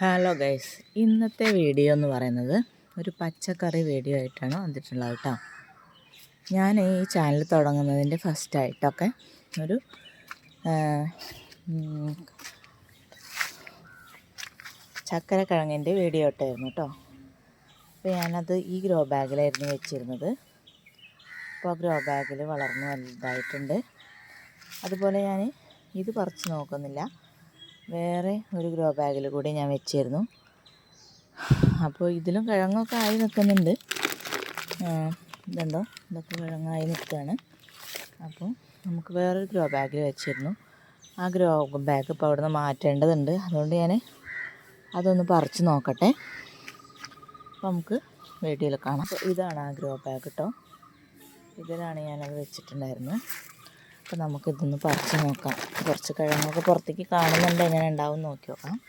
Hello guys ഇന്നത്തെ video എന്ന് പറയുന്നത് ഒരു പച്ചക്കറി വീഡിയോ ആയിട്ടാണ് വന്നിട്ടുള്ളത് കേട്ടോ ഞാൻ ഈ ചാനൽ തുടങ്ങുന്നതിന്റെ ഫസ്റ്റായിട്ടൊക്കെ ഒരു ചക്കരക്കിഴങ്ങിന്റെ വീഡിയോ ഇട്ടായിരുന്നു കേട്ടോ അപ്പോൾ ഞാനത് ഈ ഗ്രോ ബാഗിലായിരുന്നു വെച്ചിരുന്നത്. അപ്പോൾ ഗ്രോ ബാഗിൽ വളർന്ന് വലുതായിട്ടുണ്ട്. അതുപോലെ ഞാൻ ഇത് പറിച്ച് നോക്കുന്നില്ല. വേറെ ഒരു ഗ്രോ ബാഗിൽ കൂടി ഞാൻ വെച്ചിരുന്നു. അപ്പോൾ ഇതിലും കിഴങ്ങൊക്കെ ആയി നിൽക്കുന്നുണ്ട്. ഇതുണ്ടോ ഇതൊക്കെ കിഴങ്ങായി നിൽക്കുകയാണ്. അപ്പോൾ നമുക്ക് വേറൊരു ഗ്രോ ബാഗിൽ വെച്ചിരുന്നു. ആ ഗ്രോ ബാഗ് ഇപ്പോൾ അവിടെ നിന്ന് മാറ്റേണ്ടതുണ്ട്. അതുകൊണ്ട് ഞാൻ അതൊന്ന് പറിച്ച് നോക്കട്ടെ. അപ്പോൾ നമുക്ക് വീഡിയോയിൽ കാണാം. ഇതാണ് ആ ഗ്രോ ബാഗ് കേട്ടോ ഇതിലാണ് ഞാനത് വെച്ചിട്ടുണ്ടായിരുന്നത്. അപ്പോൾ നമുക്കിതൊന്ന് പറിച്ച് നോക്കാം. കുറച്ച് കിഴങ്ങൊക്കെ പുറത്തേക്ക് കാണുന്നുണ്ട്. എങ്ങനെ ഉണ്ടാവും നോക്കി നോക്കാം.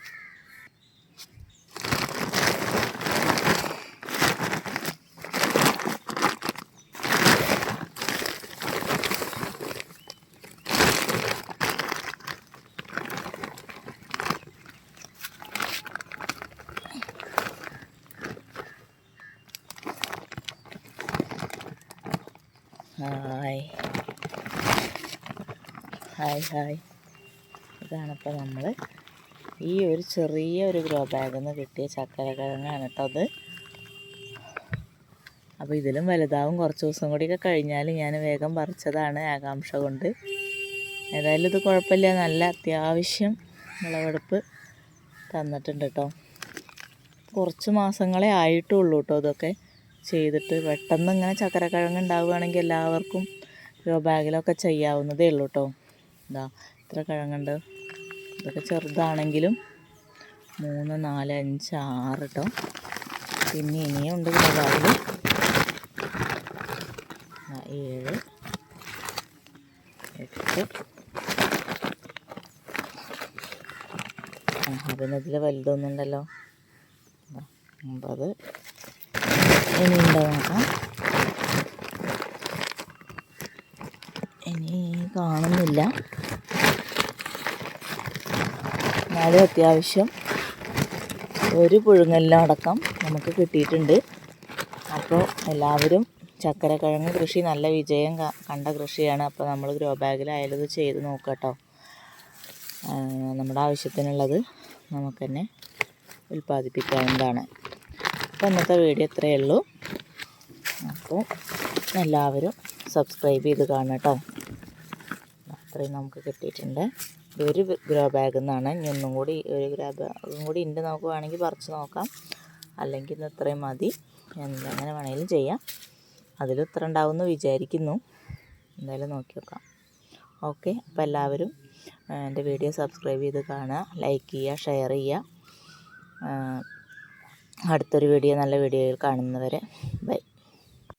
Hi hi hi. ഇതാണിപ്പോൾ നമ്മൾ ഈ ഒരു ചെറിയ ഒരു ഗ്രോ ബാഗിൽ നിന്ന് കിട്ടിയ ചക്കരക്കിഴങ്ങാണ് കേട്ടോ അത്. അപ്പോൾ ഇതിലും വലുതാവും. കുറച്ച് ദിവസം കൂടിയൊക്കെ കഴിഞ്ഞാൽ ഞാൻ വേഗം പറിച്ചതാണ് ആകാംക്ഷ കൊണ്ട്. ഏതായാലും ഇത് കുഴപ്പമില്ല. നല്ല അത്യാവശ്യം വിളവെടുപ്പ് തന്നിട്ടുണ്ട് കേട്ടോ കുറച്ച് മാസങ്ങളെ ആയിട്ടുള്ളൂ കേട്ടോ ഇതൊക്കെ ചെയ്തിട്ട്. പെട്ടെന്ന് ഇങ്ങനെ ചക്കരക്കിഴങ്ങ് ഉണ്ടാവുകയാണെങ്കിൽ എല്ലാവർക്കും ഗ്രോ ബാഗിലൊക്കെ ചെയ്യാവുന്നതേ ഉള്ളൂ കേട്ടോ ഇതാ ഇത്ര കിഴങ്ങുണ്ട്. ഇതൊക്കെ ചെറുതാണെങ്കിലും മൂന്ന് നാല് അഞ്ച് ആറ് കേട്ടോ പിന്നെ ഇനിയും ഉണ്ട് ആ, ഏഴ് എട്ട്. പിന്നെ ഇതിൽ വലുതൊന്നുണ്ടല്ലോ ഒമ്പത്. ഇനി ഉണ്ടോ നോക്കാം ഇനി കാണുന്നില്ല. എന്നാലും അത്യാവശ്യം. ഒരു പുഴുങ്ങലിനടക്കം നമുക്ക് കിട്ടിയിട്ടുണ്ട്. അപ്പോൾ എല്ലാവരും ചക്കരക്കിഴങ്ങ് കൃഷി നല്ല വിജയം കണ്ട കൃഷിയാണ്. അപ്പോൾ നമ്മൾ ഗ്രോ ബാഗിലായാലും ചെയ്ത് നോക്കാം നമ്മുടെ ആവശ്യത്തിനുള്ളത് നമുക്ക് തന്നെ ഉൽപ്പാദിപ്പിക്കാവുന്നതാണ്. അപ്പോൾ ഇന്നത്തെ വീഡിയോ ഇത്രയേ ഉള്ളൂ. അപ്പോൾ എല്ലാവരും സബ്സ്ക്രൈബ് ചെയ്ത് കാണട്ടോ അത്രയും നമുക്ക് കിട്ടിയിട്ടുണ്ട്. ഒരു ഗ്രോ ബാഗിൽ നിന്നാണ് ഇനി ഒന്നും കൂടി ഒരു ഗ്രോ ബാഗും കൂടി ഉണ്ട് നമുക്ക് പറിച്ച് നോക്കാം. അല്ലെങ്കിൽ ഇന്ന് ഇത്രയും മതി. എന്തെങ്ങനെ വേണമെങ്കിലും ചെയ്യാം. അതിലും ഇത്ര ഉണ്ടാവുമെന്ന് വിചാരിക്കുന്നു. എന്തായാലും നോക്കി നോക്കാം ഓക്കെ. അപ്പോൾ എല്ലാവരും എന്റെ വീഡിയോ സബ്സ്ക്രൈബ് ചെയ്ത് കാണുക. ലൈക്ക് ചെയ്യുക ഷെയർ ചെയ്യുക. അടുത്തൊരു വീഡിയോ നല്ല വീഡിയോയിൽ കാണുന്നവരെ ബൈ.